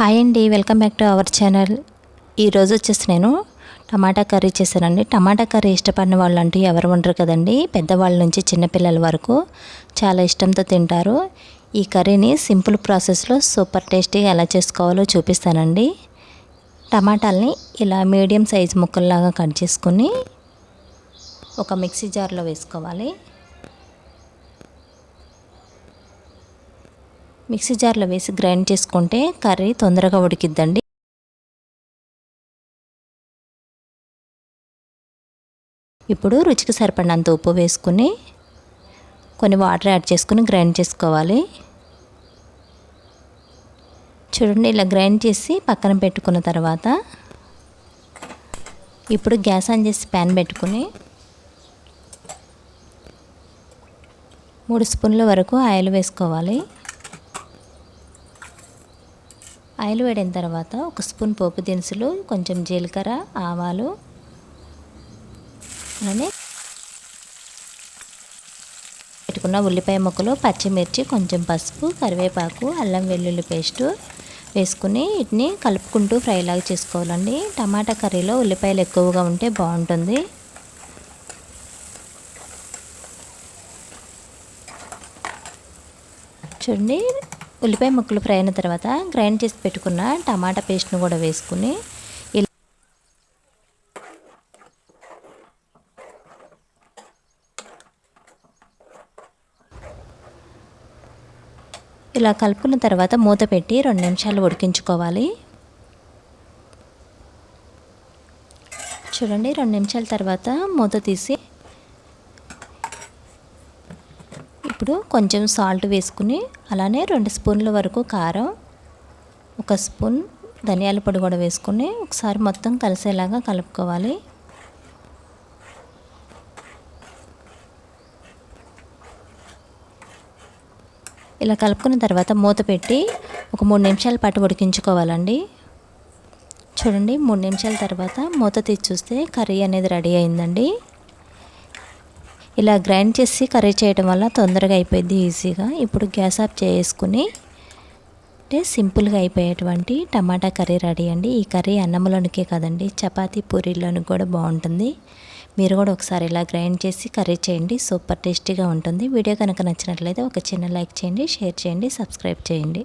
Hi అండి welcome back to our channel. ఈరోజు వచ్చేసి నేను టమాటా కర్రీ చేశానండి. టమాటా కర్రీ ఇష్టపడిన వాళ్ళు అంటూ ఎవరు ఉండరు కదండి. పెద్దవాళ్ళ నుంచి చిన్నపిల్లల వరకు చాలా ఇష్టంతో తింటారు. ఈ కర్రీని సింపుల్ ప్రాసెస్లో సూపర్ టేస్టీగా ఎలా చేసుకోవాలో చూపిస్తానండి. టమాటాలని ఇలా మీడియం సైజ్ ముక్కల్లాగా కట్ చేసుకుని ఒక మిక్సీ జార్లో వేసుకోవాలి. మిక్సీ జార్లో వేసి గ్రైండ్ చేసుకుంటే కర్రీ తొందరగా ఉడికిద్దండి. ఇప్పుడు రుచికి సరిపడినంత ఉప్పు వేసుకుని కొన్ని వాటర్ యాడ్ చేసుకుని గ్రైండ్ చేసుకోవాలి. చూడండి ఇలా గ్రైండ్ చేసి పక్కన పెట్టుకున్న తర్వాత ఇప్పుడు గ్యాస్ ఆన్ చేసి ప్యాన్ పెట్టుకుని మూడు స్పూన్ల వరకు ఆయిల్ వేసుకోవాలి. ఆయిల్ వేడిన తర్వాత ఒక స్పూన్ పోపు దినుసులు కొంచెం జీలకర్ర ఆవాలు అలానే పెట్టుకున్న ఉల్లిపాయ ముక్కలు పచ్చిమిర్చి కొంచెం పసుపు కరివేపాకు అల్లం వెల్లుల్లి పేస్టు వేసుకుని వీటిని కలుపుకుంటూ ఫ్రైలాగా చేసుకోవాలండి. టమాటా కర్రీలో ఉల్లిపాయలు ఎక్కువగా ఉంటే బాగుంటుంది. చూడండి ఉల్లిపాయ ముక్కలు ఫ్రై అయిన తర్వాత గ్రైండ్ చేసి పెట్టుకున్న టమాటా పేస్ట్ను కూడా వేసుకుని ఇలా కలుపుకున్న తర్వాత మూత పెట్టి రెండు నిమిషాలు ఉడికించుకోవాలి. చూడండి రెండు నిమిషాల తర్వాత మూత తీసి ఇప్పుడు కొంచెం సాల్ట్ వేసుకుని అలానే రెండు స్పూన్ల వరకు కారం ఒక స్పూన్ ధనియాల పొడి కూడా వేసుకుని ఒకసారి మొత్తం కలిసేలాగా కలుపుకోవాలి. ఇలా కలుపుకున్న తర్వాత మూత పెట్టి ఒక మూడు నిమిషాల పాటు ఉడికించుకోవాలండి. చూడండి మూడు నిమిషాల తర్వాత మూత తీసి చూస్తే కర్రీ అనేది రెడీ అయిందండి. ఇలా గ్రైండ్ చేసి కర్రీ చేయడం వల్ల తొందరగా అయిపోయింది ఈజీగా. ఇప్పుడు గ్యాస్ ఆఫ్ చేసుకుని అంటే సింపుల్గా అయిపోయేటువంటి టమాటా కర్రీ రెడీ అండి. ఈ కర్రీ అన్నంలోనికే కదండి చపాతీ పూరీలోనికి కూడా బాగుంటుంది. మీరు కూడా ఒకసారి ఇలా గ్రైండ్ చేసి కర్రీ చేయండి సూపర్ టేస్టీగా ఉంటుంది. వీడియో కనుక నచ్చినట్లయితే ఒక చిన్న లైక్ చేయండి షేర్ చేయండి సబ్స్క్రైబ్ చేయండి.